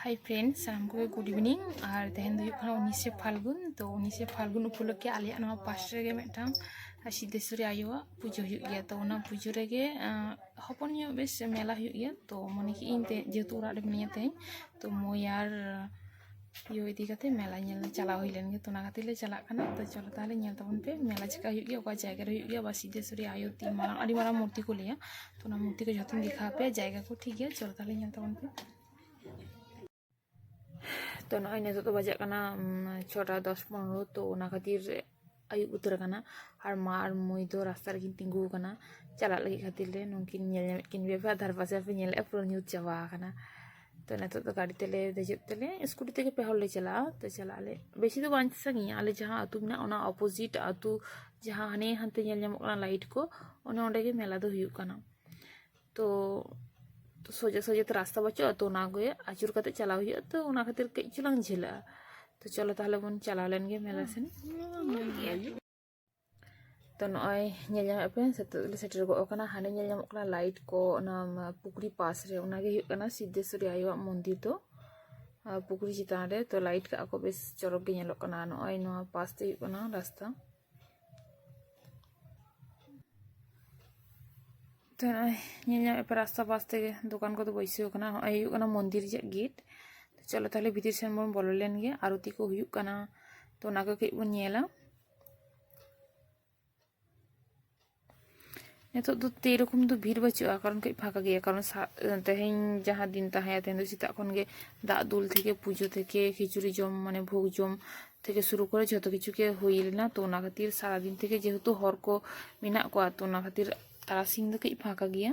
High friends আমাকে good evening আর দেখেন দু ওখানে উনিশে ফাল্গুন তো উনিশে ফাল্গুন উপলক্ষে আলিয়া নয়া পাঁচটা রেগে মেটাম সিদ্ধেশ্বরী আয়োয়া পুজো ᱦᱩᱭᱩᱜ ᱜᱮᱭᱟ ᱛᱚ ᱚᱱᱟ ᱯᱩᱡᱟᱹ ᱨᱮᱜᱮ ᱦᱚᱯᱚᱱ ᱧᱚᱜ ᱵᱮᱥ ᱢᱮᱞᱟ ᱦᱩᱭᱩᱜ ᱜᱮᱭᱟ ᱛᱚ ᱢᱚᱱᱮ ᱠᱮᱜ ᱤᱧ ᱡᱮᱦᱮᱛᱩ ᱚᱲᱟᱜ ᱨᱮ ᱢᱤᱱᱟᱹᱧᱟ ᱛᱮᱦᱮᱧ ᱛᱚ ᱢᱳᱭ ᱟᱨ ᱤᱭᱟᱹ ᱤᱫᱤ ᱠᱟᱛᱮ ᱢᱮᱞᱟ ᱧᱮᱞ ᱪᱟᱞᱟᱣ ᱦᱩᱭ ᱞᱮᱱ ᱜᱮ ᱛᱚ ᱚᱱᱟ ᱠᱷᱟᱹᱛᱤᱨ ᱞᱮ ᱪᱟᱞᱟᱜ ᱠᱟᱱᱟ ᱛᱚ ᱪᱚᱞᱚ ᱛᱟᱦᱞᱮ ᱧᱮᱞ ᱛᱟᱵᱚᱱ ᱯᱮ ᱢᱮᱞᱟ ᱪᱮᱠᱟ ᱦᱩᱭᱩᱜ ᱜᱮᱭᱟ ᱚᱠᱟ ᱡᱟᱭᱜᱟ ᱨᱮ ᱦᱩᱭᱩᱜ ᱜᱮᱭᱟ ᱵᱟ ᱥᱤᱫᱽᱫᱮᱥᱥᱚᱨᱤ ᱟᱭᱳ ᱛᱤ ᱢᱟᱨᱟᱝ ᱟᱹᱰᱤ ᱢᱟᱨᱟᱝ ᱢᱩᱨᱛᱤ ᱠᱚ ᱞᱟᱹᱭᱟ ᱛᱚ ᱚᱱᱟ ᱢᱩᱨᱛᱤ ᱠᱚ ᱡᱷᱚᱛᱚᱧ ᱫᱮᱠᱷᱟᱣ ᱯᱮᱭᱟ ᱡᱟᱭᱜᱟ ᱠᱚ ᱴᱷᱤᱠ ᱜᱮᱭᱟ ᱪᱚᱞᱚ ᱛᱟᱦᱞᱮ ᱧᱮᱞ ᱛᱟᱵᱚᱱ ᱯᱮ ᱛᱚ ᱱᱚᱜᱼᱚᱭ ᱱᱤᱛᱚᱜ ᱫᱚ ᱵᱟᱡᱟᱜ ᱠᱟᱱᱟ ᱪᱷᱚᱴᱟ ᱫᱚᱥ ᱯᱚᱱᱨᱚ ᱛᱚ ᱚᱱᱟ ᱠᱷᱟᱹᱛᱤᱨ ᱟᱹᱭᱩᱵ ᱩᱛᱟᱹᱨ ᱟᱠᱟᱱᱟ ᱟᱨ ᱢᱟ ᱟᱨ ᱢᱟᱹᱭ ᱫᱚ ᱨᱟᱥᱛᱟ ᱨᱮᱠᱤᱱ ᱛᱤᱸᱜᱩ ᱟᱠᱟᱱᱟ ᱪᱟᱞᱟᱜ ᱞᱟᱹᱜᱤᱫ ᱠᱷᱟᱹᱛᱤᱨ ᱞᱮ ᱱᱩᱝᱠᱤᱱ ᱧᱮᱞ ᱧᱟᱢᱮᱫ ᱠᱤᱱ ᱵᱮᱯᱟᱨ ᱫᱷᱟᱨ ᱯᱟᱥᱮ ᱯᱮ ᱧᱮᱞᱮᱫᱼᱟ ᱯᱩᱨᱟᱹ ᱧᱩᱛ ᱪᱟᱵᱟ ᱟᱠᱟᱱᱟ ᱛᱚ ᱱᱤᱛᱚᱜ ᱫᱚ ᱜᱟᱹᱰᱤ ᱛᱮᱞᱮ ᱫᱮᱡᱚᱜ ᱛᱮᱞᱮ ᱥᱠᱩᱴᱤ ᱛᱮᱜᱮ ᱯᱮ ᱦᱚᱲᱞᱮ ᱪᱟᱞᱟᱜᱼᱟ ᱛᱚ ᱪᱟᱞᱟᱜ ᱟᱞᱮ ᱵᱮᱥᱤ ᱫᱚ ᱵᱟᱝ ᱥᱟᱺᱜᱤᱧᱟ ᱟᱞᱮ ᱡᱟᱦᱟᱸ ᱟᱹᱛᱩ ᱢᱮᱱᱟᱜᱼᱟ ᱚᱱᱟ ᱚᱯᱳᱡᱤᱴ ᱟᱹᱛᱩ ᱡᱟᱦᱟᱸ ᱦᱟᱱᱮ ᱦᱟᱱᱛᱮ ᱧᱮᱞ ᱧᱟᱢᱚᱜ ᱠᱟᱱᱟ ᱞᱟᱭᱤᱴ ᱠᱚ ᱚᱱᱮ ᱚᱸᱰᱮ ᱜᱮ ᱢᱮᱞᱟ ᱫᱚ ᱦᱩᱭᱩᱜ ᱠᱟᱱᱟ ᱛᱚ ᱛᱚ ᱥᱚᱡᱟ ᱥᱚᱡᱟᱛᱮ ᱨᱟᱥᱛᱟ ᱵᱟᱹᱪᱩᱜᱼᱟ ᱛᱚ ᱚᱱᱟ ᱜᱮ ᱟᱹᱪᱩᱨ ᱠᱟᱛᱮ ᱪᱟᱞᱟᱣ ᱦᱩᱭᱩᱜᱼᱟ ᱛᱚ ᱚᱱᱟ ᱠᱷᱟᱹᱛᱤᱨ ᱠᱟᱹᱡ ᱪᱩᱞᱟᱝ ᱡᱷᱟᱹᱞᱟᱜᱼᱟ ᱛᱚ ᱪᱚᱞᱚ ᱛᱟᱦᱞᱮ ᱵᱚᱱ ᱪᱟᱞᱟᱣ ᱞᱮᱱ ᱜᱮ ᱢᱮᱞᱟ ᱥᱮᱱ ᱛᱚ ᱱᱚᱜᱼᱚᱭ ᱧᱮᱞ ᱧᱟᱢᱮᱫ ᱯᱮ ᱥᱮᱛᱟᱜ ᱞᱮ ᱥᱮᱴᱮᱨ ᱜᱚᱜ ᱠᱟᱱᱟ ᱦᱟᱸᱰᱮ ᱧᱮᱞ ᱧᱟᱢᱚᱜ ᱠᱟᱱᱟ ᱞᱟᱭᱤᱴ ᱠᱚ ᱚᱱᱟ ᱯᱩᱠᱷᱨᱤ ᱯᱟᱥ ᱨᱮ ᱚᱱᱟᱜᱮ ᱦᱩᱭᱩᱜ ᱠᱟᱱᱟ ᱥᱤद्धᱮᱥᱥᱚᱨᱤ ᱟᱭᱳᱣᱟᱜ ᱢᱚᱱᱫᱤᱨ ᱫᱚ ᱯᱩᱠᱷᱨᱤ ᱪᱮᱛᱟᱱ ᱨᱮ ᱛᱚ ᱞᱟᱭᱤᱴ ᱠᱟᱜᱼᱟ ᱠᱚ ᱵᱮᱥ ᱪᱚᱨᱚᱠ ᱜᱮ ᱧᱮᱞᱚᱜ ᱠᱟᱱᱟ ᱱᱚᱜᱼᱚᱭ ᱱᱚᱣᱟ ᱯᱟᱥ ᱛᱮ ᱦᱩᱭᱩᱜ ᱠᱟᱱᱟ ᱨᱟᱥᱛᱟ ᱛᱚ ᱱᱚᱜᱼᱚᱭ ᱧᱮᱞ ᱧᱟᱢᱮᱫ ᱯᱮ ᱨᱟᱥᱛᱟ ᱯᱟᱥ ᱛᱮᱜᱮ ᱫᱚᱠᱟᱱ ᱠᱚᱫᱚ ᱵᱟᱹᱭᱥᱟᱹᱣ ᱠᱟᱱᱟ ᱱᱚᱜᱼᱚᱭ ᱦᱩᱭᱩᱜ ᱠᱟᱱᱟ ᱢᱚᱱᱫᱤᱨ ᱨᱮᱭᱟᱜ ᱜᱮᱴ ᱛᱚ ᱪᱚᱞᱚ ᱛᱟᱦᱞᱮ ᱵᱷᱤᱛᱤᱨ ᱥᱮᱱ ᱵᱚᱱ ᱵᱚᱞᱚ ᱞᱮᱱ ᱜᱮ ᱟᱨᱚᱛᱤ ᱠᱚ ᱦᱩᱭᱩᱜ ᱠᱟᱱᱟ ᱛᱚ ᱚᱱᱟ ᱠᱚ ᱠᱟᱹᱡ ᱵᱚᱱ ᱧᱮᱞᱟ ᱱᱤᱛᱚᱜ ᱫᱚ ᱛᱮ ᱨᱚᱠᱚᱢ ᱫᱚ ᱵᱷᱤᱲ ᱵᱟᱹᱪᱩᱜᱼᱟ ᱠᱟᱨᱚᱱ ᱠᱟᱹᱡ ᱯᱷᱟᱸᱠᱟ ᱜᱮᱭᱟ ᱠᱟᱨᱚᱱ ᱛᱮᱦᱮᱧ ᱡᱟᱦᱟᱸ ᱫᱤᱱ ᱛᱟᱦᱮᱸ ᱛᱮᱦᱮᱧ ᱫᱚ ᱥᱮᱛᱟᱜ ᱠᱷᱚᱱ ᱜᱮ ᱫᱟᱜ ᱫᱩᱞ থেকে পুজো থেকে খিচুড়ি জম মানে ভোগ জম থেকে শুরু করে যত কিছু গে হই লেনা তো ওনা খাতির সারাদিন থেকে যেহেতু হর को মেনাক কোয়া তো ওনা খাতির ᱛᱟᱨᱟᱥᱤᱧ ᱫᱚ ᱠᱟᱹᱡ ᱯᱷᱟᱸᱠᱟ ᱜᱮᱭᱟ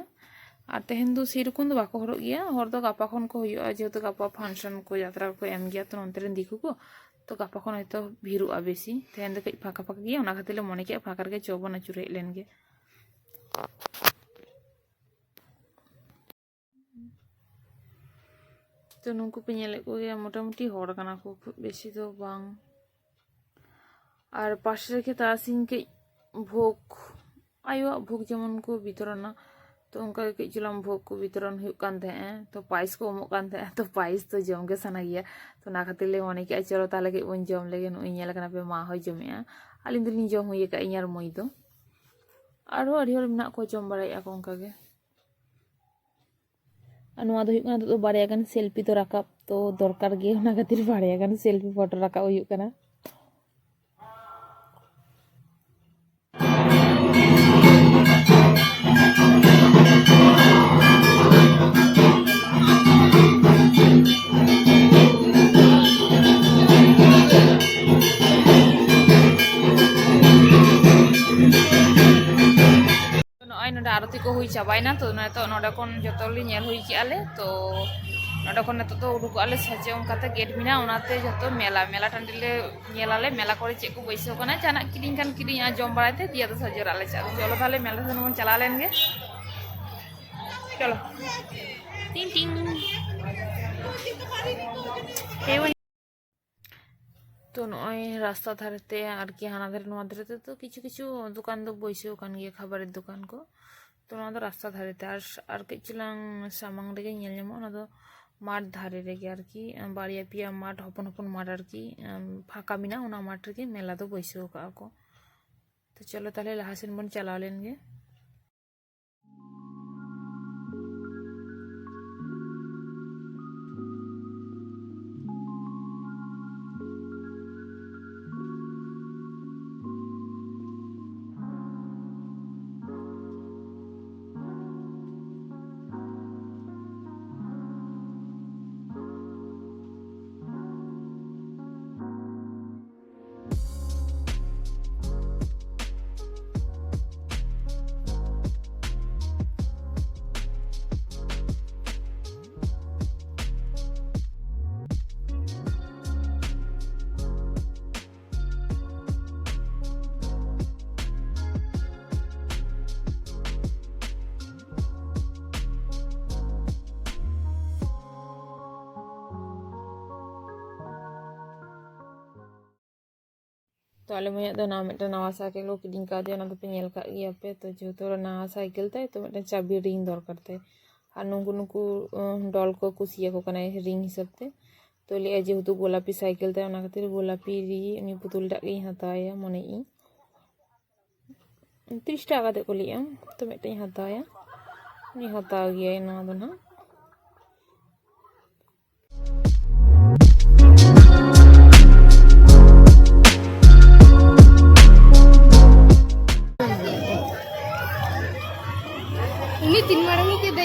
ᱟᱨ ᱛᱮᱦᱮᱧ ᱫᱚ ᱥᱮᱨᱚᱠᱚᱢ ᱫᱚ ᱵᱟᱠᱚ ᱦᱚᱨᱚᱜ ᱜᱮᱭᱟ ᱦᱚᱲ ᱫᱚ ᱜᱟᱯᱟ ᱠᱷᱚᱱ ᱠᱚ ᱦᱩᱭᱩᱜᱼᱟ ᱡᱮᱦᱮᱛᱩ ᱜᱟᱯᱟ ᱯᱷᱟᱱᱥᱚᱱ ᱠᱚ ᱡᱟᱛᱨᱟ ᱠᱚ ᱮᱢ ᱜᱮᱭᱟ ᱛᱚ ᱱᱚᱱᱛᱮ ᱨᱮᱱ ᱫᱤᱠᱩ ᱠᱚ ᱛᱚ ᱜᱟᱯᱟ ᱠᱷᱚᱱ ᱦᱚᱭᱛᱚ ᱵᱷᱤᱲᱚᱜᱼᱟ ᱵᱮᱥᱤ ᱛᱮᱦᱮᱧ ᱫᱚ ᱠᱟᱹᱡ ᱯᱷᱟᱸᱠᱟ ᱯᱷᱟᱸᱠᱟ ᱜᱮᱭᱟ ᱚᱱᱟ ᱠᱷᱟᱹᱛᱤᱨ ᱞᱮ ᱢᱚᱱᱮ ᱠᱮᱜᱼᱟ ᱯᱷᱟᱸᱠᱟ ᱨᱮᱜᱮ ᱪᱚᱵᱚᱱ ᱟᱹᱪᱩᱨ ᱦᱮᱡ ᱞᱮᱱ ᱜᱮ ᱛᱚ ᱱᱩᱠᱩ ᱯᱮ ᱧᱮᱞᱮᱫ ᱠᱚᱜᱮᱭᱟ ᱢᱚᱴᱟᱢᱩᱴᱤ ᱦᱚᱲ ᱠᱟᱱᱟ ᱠᱚ ᱠᱷᱩᱵ ᱵᱮᱥᱤ ᱫᱚ ᱵᱟᱝ আর পাশে রেখে তারাসিং কে ভোগ ᱟᱭᱳᱣᱟᱜ ᱵᱷᱳᱜᱽ ᱡᱮᱢᱚᱱ ᱠᱚ ᱵᱤᱛᱚᱨᱚᱱᱟ ᱛᱚ ᱚᱱᱠᱟ ᱜᱮ ᱠᱟᱹᱡ ᱪᱩᱞᱟᱝ ᱵᱷᱳᱜᱽ ᱠᱚ ᱵᱤᱛᱚᱨᱚᱱ ᱦᱩᱭᱩᱜ ᱠᱟᱱ ᱛᱟᱦᱮᱸᱜᱼᱟ ᱛᱚ ᱯᱟᱭᱤᱥ ᱠᱚ ᱮᱢᱚᱜ ᱠᱟᱱ ᱛᱟᱦᱮᱸᱜᱼᱟ ᱛᱚ ᱯᱟᱭᱤᱥ ᱫᱚ ᱡᱚᱢ ᱜᱮ ᱥᱟᱱᱟ ᱜᱮᱭᱟ ᱛᱚ ᱚᱱᱟ ᱠᱷᱟᱹᱛᱤᱨ ᱞᱮ ᱢᱚᱱᱮ ᱠᱮᱜᱼᱟ ᱪᱚᱞᱚ ᱛᱟᱦᱚᱞᱮ ᱠᱟᱹᱡ ᱵᱚᱱ ᱡᱚᱢ ᱞᱮᱜᱮ ᱱᱚᱜᱼᱚᱭ ᱧᱮᱞ ᱠᱟᱱᱟ ᱯᱮ ᱢᱟ ᱦᱚᱸᱭ ᱡᱚᱢᱮᱜᱼᱟ ᱟᱹᱞᱤᱧ ᱫᱚᱞᱤᱧ ᱡᱚᱢ ᱦᱩᱭ ᱟᱠᱟᱫ ᱤᱧ ᱟᱨ ᱢᱟᱹᱭ ᱫᱚ ᱟᱨᱦᱚᱸ ᱟᱹᱰᱤ ᱦᱚᱲ ᱢᱮᱱᱟᱜ ᱠᱚᱣᱟ ᱡᱚᱢ ᱵᱟᱲᱟᱭᱮᱜᱼᱟ ᱠᱚ ᱚᱱᱠᱟ ᱜᱮ ᱟᱨ ᱱᱚᱣᱟ ᱫᱚ ᱦᱩᱭᱩᱜ ᱠᱟᱱᱟ ᱱᱤᱛᱚᱜ ᱫᱚ ᱵᱟᱨᱭᱟ ᱜᱟᱱ ᱥᱮᱞᱯᱷᱤ ᱫᱚ ᱨᱟᱠᱟᱵ ᱛᱚ ᱫᱚᱨᱠᱟᱨ ᱜᱮ ᱚᱱᱟ ᱠᱷᱟᱹᱛᱤᱨ ᱵᱟᱨᱭᱟ ᱜᱟᱱ ᱥᱮᱞᱯᱷᱤ ᱯᱷᱚᱴᱳ ᱨᱟᱠᱟᱵ ᱦᱩᱭᱩᱜ ᱠᱟᱱᱟ ᱛᱤᱠᱚ ᱦᱩᱭ ᱪᱟᱵᱟᱭᱱᱟ ᱛᱚ ᱱᱤᱛᱚᱜ ᱱᱚᱰᱮ ᱠᱷᱚᱱ ᱡᱚᱛᱚ ᱞᱮ ᱧᱮᱞ ᱦᱩᱭ ᱠᱮᱜᱼᱟ ᱞᱮ ᱛᱚ ᱱᱚᱰᱮ ᱠᱷᱚᱱ ᱱᱤᱛᱚᱜ ᱫᱚ ᱩᱰᱩᱠᱚᱜ ᱟᱞᱮ ᱥᱟᱡᱮ ᱚᱱᱠᱟᱛᱮ ᱜᱮᱴ ᱢᱮᱱᱟᱜᱼᱟ ᱚᱱᱟᱛᱮ ᱡᱚᱛᱚ ᱢᱮᱞᱟ ᱢᱮᱞᱟ ᱴᱟᱺᱰᱤ ᱞᱮ ᱧᱮᱞᱟᱞᱮ ᱢᱮᱞᱟ ᱠᱚᱨᱮ ᱪᱮᱫ ᱠᱚ ᱵᱟᱹᱭᱥᱟᱹᱣ ᱠᱟᱱᱟ ᱡᱟᱦᱟᱱᱟᱜ ᱠᱤᱨᱤᱧ ᱠᱷᱟᱱ ᱠᱤᱨᱤᱧ ᱟᱨ ᱡᱚᱢ ᱵᱟᱲᱟᱭ ᱛᱮ ᱫᱤᱭᱟ ᱫᱚ ᱥᱟᱡᱮᱨᱟᱜ ᱞᱮ ᱪᱟᱞᱟᱜᱼᱟ ᱪᱚᱞᱚ ᱛᱟᱦᱞᱮ ᱢᱮᱞᱟ ᱥᱮᱱ ᱵᱚᱱ ᱪᱟᱞᱟᱣ ᱞᱮᱱ ᱜᱮ ᱪᱚᱞᱚ ᱴᱤᱝ ᱴᱤᱝ তো নয় রাস্তা ধারেতে আর কি হানাধারে নোয়া ধারেতে তো কিছু কিছু দোকান তো বসেও কান গিয়ে খাবারের দোকান কো ᱛᱚ ᱚᱱᱟ ᱫᱚ ᱨᱟᱥᱛᱟ ᱫᱷᱟᱨᱮ ᱛᱮ ᱟᱨ ᱟᱨ ᱠᱟᱹᱡ ᱪᱩᱞᱟᱝ ᱥᱟᱢᱟᱝ ᱨᱮᱜᱮ ᱧᱮᱞ ᱧᱟᱢᱚᱜᱼᱟ ᱚᱱᱟ ᱫᱚ ᱢᱟᱴᱷ ᱫᱷᱟᱨᱮ ᱨᱮᱜᱮ ᱟᱨᱠᱤ ᱵᱟᱨᱭᱟ ᱯᱮᱭᱟ ᱢᱟᱴᱷ ᱦᱚᱯᱚᱱ ᱦᱚᱯᱚᱱ ᱢᱟᱴᱷ ᱟᱨᱠᱤ ᱯᱷᱟᱸᱠᱟ ᱢᱮᱱᱟᱜᱼᱟ ᱚᱱᱟ ᱢᱟᱴᱷ ᱨᱮᱜᱮ ᱢᱮᱞᱟ ᱫᱚ ᱵᱟᱹᱭᱥᱟᱹᱣ ᱠᱟᱜᱼᱟ ᱠᱚ ᱛᱚ ᱪᱚᱞᱚ ᱛᱟᱦᱞᱮ ᱞᱟᱦᱟ ᱥᱮᱱ ᱵᱚᱱ ᱪᱟᱞᱟᱣ ᱞᱮᱱᱜᱮ ᱛᱚ ᱟᱞᱮ ᱢᱟᱹᱭᱟᱜ ᱫᱚ ᱱᱟᱣᱟ ᱢᱤᱫᱴᱟᱝ ᱱᱟᱣᱟ ᱥᱟᱭᱠᱮᱞ ᱠᱚ ᱠᱤᱨᱤᱧ ᱠᱟᱣᱫᱮᱭᱟ ᱚᱱᱟ ᱫᱚᱯᱮ ᱧᱮᱞ ᱠᱟᱜ ᱜᱮᱭᱟᱯᱮ ᱛᱚ ᱡᱮᱦᱮᱛᱩ ᱱᱟᱣᱟ ᱥᱟᱭᱠᱮᱞ ᱛᱟᱭ ᱛᱚ ᱢᱤᱫᱴᱟᱝ ᱪᱟᱵᱤ ᱨᱤᱝ ᱫᱚᱨᱠᱟᱨ ᱛᱟᱭ ᱟᱨ ᱱᱩᱠᱩ ᱱᱩᱠᱩ ᱰᱚᱞ ᱠᱚ ᱠᱩᱥᱤᱭᱟᱠᱚ ᱠᱟᱱᱟᱭ ᱨᱤᱝ ᱦᱤᱥᱟᱹᱵ ᱛᱮ ᱛᱚ ᱞᱟᱹᱭᱟ ᱡᱮᱦᱮᱛু ᱜᱳᱞᱟᱯᱤ ᱥᱟᱭᱠᱮᱞ ᱛᱟᱭ ᱚᱱᱟ ᱠᱷᱟᱹᱛᱤᱨ ᱜᱳᱞᱟᱯᱤ ᱨᱤ ᱩᱱᱤ ᱯᱩতুᱞᱴᱟᱜ ᱜᱤᱧ ᱦᱟᱛᱟᱣᱟᱭᱟ ᱢᱚᱱᱮᱭᱤᱧ ᱛᱤᱨᱤশ ᱴᱟকা ᱠᱟᱛᱮᱫ ᱠᱚ ᱞᱟᱹᱭᱟ ᱛᱚ ᱢᱤᱫᱴᱟᱝ ᱤᱧ ᱦᱟᱛᱟᱣᱟᱭᱟ ᱩᱱᱤ ᱦᱟᱛᱟᱣ ᱜᱮᱭᱟᱭ ᱱᱚᱣᱟ ᱫᱚ ᱱᱟᱦᱟᱜ marang ini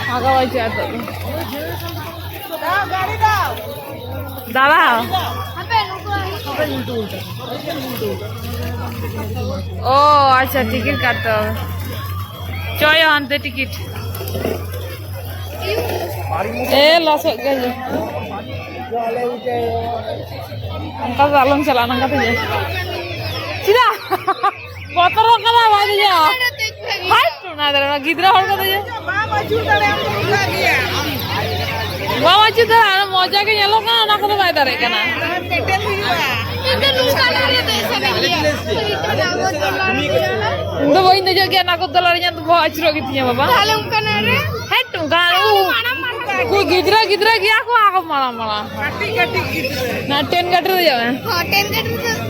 ফাঁকা পাইছে আর nunggu? ও আচ্ছা টিকিট কাটতে হবে চয় আনতে টিকিট এ লস হয়ে গেছে angka jalan jalan angka tuh ya tidak motor angka lah Gidra-gidra, aku aku malam-malam. Nah, ten gak dulu ya? Oh, ten gak dulu.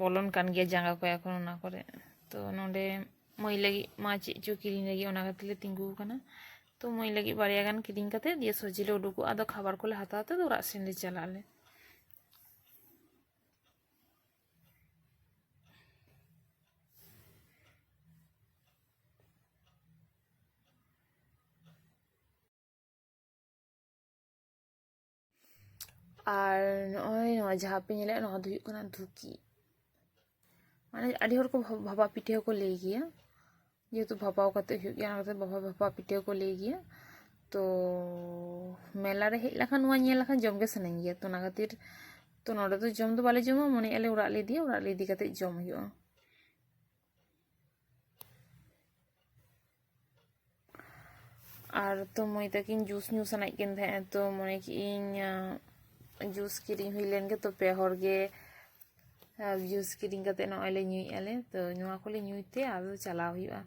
ᱵᱚᱞᱚᱱ ᱠᱟᱱ ᱜᱮᱭᱟ ᱡᱟᱸᱜᱟ ᱠᱚ ᱮᱠᱷᱚᱱ ᱚᱱᱟ ᱠᱚᱨᱮ ᱛᱚ ᱱᱚᱰᱮ ᱢᱟᱹᱭ ᱞᱟᱹᱜᱤᱫ ᱢᱟ ᱪᱮᱫ ᱪᱚ ᱠᱤᱨᱤᱧ ᱞᱟᱹᱜᱤᱫ ᱚᱱᱟ ᱠᱷᱟᱹᱛᱤᱨ ᱞᱮ ᱛᱤᱸᱜᱩ ᱟᱠᱟᱱᱟ ᱛᱚ ᱢᱟᱹᱭ ᱞᱟᱹᱜᱤᱫ ᱵᱟᱨᱭᱟ ᱜᱟᱱ ᱠᱤᱨᱤᱧ ᱠᱟᱛᱮ ᱫᱤᱭᱮ ᱥᱚᱡᱷᱮ ᱞᱮ ᱩᱰᱩᱠᱚᱜᱼᱟ ᱟᱫᱚ ᱠᱷᱟᱵᱟᱨ ᱠᱚᱞᱮ ᱦᱟᱛᱟᱣ ᱛᱮ ᱚᱲᱟᱜ ᱥᱮᱱ ᱞᱮ ᱪᱟᱞᱟᱜ ᱟᱞᱮ ᱟᱨ ᱱᱚᱜᱼᱚᱭ ᱱᱚᱣᱟ ᱡᱟᱦᱟᱸ ᱯᱮ ᱧᱮᱞᱮᱫ ᱱᱚᱣᱟ ᱫᱚ ᱦᱩᱭᱩᱜ ᱠᱟᱱᱟ ᱫᱷᱩᱛᱤ ᱢᱟᱱᱮ ᱟᱹᱰᱤ ᱦᱚᱲ ᱠᱚ ᱵᱷᱟᱵᱟ ᱯᱤᱴᱷᱟᱹ ᱦᱚᱸᱠᱚ ᱞᱟᱹᱭ ᱜᱮᱭᱟ ᱡᱮᱦᱮᱛᱩ ᱵᱷᱟᱵᱟᱣ ᱠᱟᱛᱮ ᱦᱩᱭᱩᱜ ᱜᱮᱭᱟ ᱚᱱᱟ ᱠᱟᱛᱮ ᱵᱷᱟᱵᱟ ᱵᱷᱟᱵᱟ ᱯᱤᱴᱷᱟᱹ ᱦᱚᱸᱠᱚ ᱞᱟᱹᱭ ᱜᱮᱭᱟ ᱛᱚ ᱢᱮᱞᱟ ᱨᱮ ᱦᱮᱡ ᱞᱮᱠᱷᱟᱱ ᱱᱚᱣᱟ ᱧᱮᱞ ᱞᱮᱠᱷᱟᱱ ᱡᱚᱢ ᱜᱮ ᱥᱟᱱᱟᱧ ᱜᱮᱭᱟ ᱛᱚ ᱚᱱᱟ ᱠᱷᱟᱹᱛᱤᱨ ᱛᱚ ᱱᱚᱰᱮ ᱫᱚ ᱡᱚᱢ ᱫᱚ ᱵᱟᱞᱮ ᱡᱚᱢᱟ ᱢᱚᱱᱮᱭᱮᱜᱼᱟ ᱞᱮ ᱚᱲᱟᱜ ᱞᱮ ᱤᱫᱤᱭᱟ ᱚᱲᱟᱜ ᱞᱮ ᱤᱫᱤ ᱠᱟᱛᱮ ᱡᱚᱢ ᱦᱩᱭᱩᱜᱼᱟ ᱟᱨ ᱛᱚ ᱢᱟᱹᱭ ᱛᱟᱹᱠᱤᱱ ᱡᱩᱥ ᱧᱩ ᱥᱟᱱᱟᱭᱮᱫ ᱠᱤᱱ ᱛᱟᱦᱮᱸᱜᱼᱟ ᱛᱚ ᱢᱚᱱᱮ ᱠᱮᱜ ᱤᱧ ᱡᱩᱥ ᱠᱤᱨᱤᱧ ᱦᱩᱭ ᱞᱮᱱᱜᱮ ᱛᱚ ᱯᱮ ᱦᱚᱲ ᱜᱮ ᱡᱩᱥ ᱠᱤᱨᱤᱧ ᱠᱟᱛᱮ ᱱᱚᱜᱼᱚᱭ ᱞᱮ ᱧᱩᱭᱮᱫᱼᱟ ᱞᱮ ᱛᱚ ᱱᱚᱣᱟ ᱠᱚᱞᱮ ᱧᱩᱭ ᱛᱮ ᱟᱫᱚ ᱪᱟᱞᱟᱣ ᱦᱩᱭᱩᱜᱼᱟ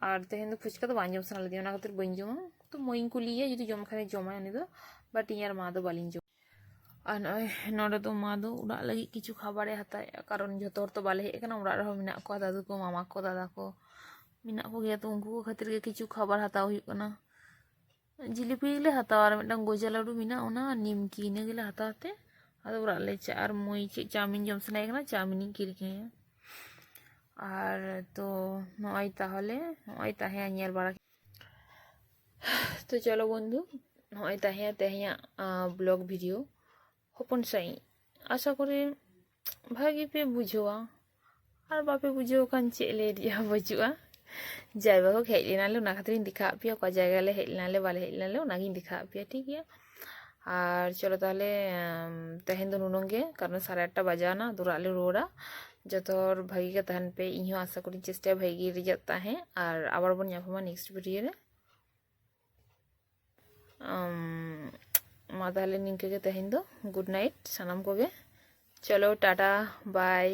ᱟᱨ ᱛᱮᱦᱮᱧ ᱫᱚ ᱯᱷᱩᱪᱠᱟ ᱫᱚ ᱵᱟᱝ ᱡᱚᱢ ᱥᱟᱱᱟ ᱞᱤᱫᱤᱧᱟ ᱚᱱᱟ ᱠᱷᱟᱹᱛᱤᱨ ᱵᱟᱹᱧ ᱡᱚᱢᱟ ᱛᱚ ᱢᱟᱹᱧ ᱠᱩᱞᱤᱭᱮᱭᱟ ᱡᱩᱫᱤ ᱡᱚᱢ ᱠᱷᱟᱱᱮ ᱡᱚᱢᱟᱭ ᱩᱱᱤ ᱫᱚ ᱵᱟᱴ ᱤᱧ ᱟᱨ ᱢᱟ ᱫᱚ ᱵᱟᱹᱞᱤᱧ ᱡᱚᱢᱟ আর নয় নড়ে তো মা দো ওড়া লাগি কিছু খাবারে হাতায় কারণ যত হর তো বালে হেক না ওড়া রহম মিনা কো দাদু কো মামা কো দাদা কো মিনা কো গিয়া তো উনকু কো খাতির গে কিছু খাবার হাতাও হুয়ুক না জিলিপি গলে হাতাও আর মিটাং গোজা লাড়ু মিনা ওনা নিমকি ইনে গলে হাতাতে ᱟᱫᱚ ᱚᱲᱟᱜ ᱞᱮ ᱪᱟᱜᱼᱟ ᱟᱨ ᱢᱩᱭ ᱪᱮᱫ ᱪᱟᱣᱢᱤᱱ ᱡᱚᱢ ᱥᱟᱱᱟᱭᱮ ᱠᱟᱱᱟ ᱪᱟᱣᱢᱤᱱᱤᱧ ᱠᱤᱨᱤᱧ ᱟᱭᱟ ᱟᱨ ᱛᱚ ᱱᱚᱜᱼᱚᱭ ᱛᱟᱦᱚᱞᱮ ᱱᱚᱜᱼᱚᱭ ᱛᱟᱦᱮᱸ ᱧᱮᱞ ᱵᱟᱲᱟ ᱛᱚ ᱪᱚᱞᱚ ᱵᱚন্ধু নয় তাহিয়া তাহিয়া ব্লগ ভিডিও হপন সাই আশা করে ভাগে পে বুঝোয়া আর বাপে বুঝেও কান চেলে বাজুয়া জায়গা হোক হেজ লেনালে ওনা খাতির দেখা পিয়া কয় জায়গালে হেজ লেনালে বালে হেজ লেনালে ওনাগিন দেখা পিয়া ঠিক গিয়া আর চলো তাহলে ᱛᱮᱦᱮᱧ ᱫᱚ ᱱᱩᱱᱟᱹᱝ ᱜᱮ ᱠᱟᱨᱚᱱ ᱥᱟᱲᱮ ᱟᱴᱴᱟ ᱵᱟᱡᱟᱣᱱᱟ ᱫᱩᱨᱟᱜ ᱞᱮ ᱨᱩᱣᱟᱹᱲᱟ ᱡᱚᱛᱚ ᱦᱚᱲ ᱵᱷᱟᱹᱜᱤ ᱜᱮ ᱛᱟᱦᱮᱱ ᱯᱮ ᱤᱧ ᱦᱚᱸ ᱟᱥᱟ ᱠᱚᱨᱤᱧ ᱪᱮᱥᱴᱟᱭᱟ ᱵᱷᱟᱹᱜᱤ ᱨᱮᱡᱟᱜ ᱛᱟᱦᱮᱸ ᱟᱨ ᱟᱵᱟᱨ ᱵᱚᱱ ᱧᱟᱯᱟᱢᱟ ᱱᱮᱠᱥᱴ ᱵᱷᱤᱰᱤᱭᱳ ᱨᱮ ᱢᱟ ᱛᱟᱦᱞᱮ ᱱᱤᱝᱠᱟᱹ ᱜᱮ ᱛᱮᱦᱮᱧ ᱫᱚ ᱜᱩᱰ ᱱᱟᱭᱤᱴ ᱥᱟᱱᱟᱢ ᱠᱚᱜᱮ ᱪᱚᱞᱚ ᱴᱟᱴᱟ ᱵᱟᱭ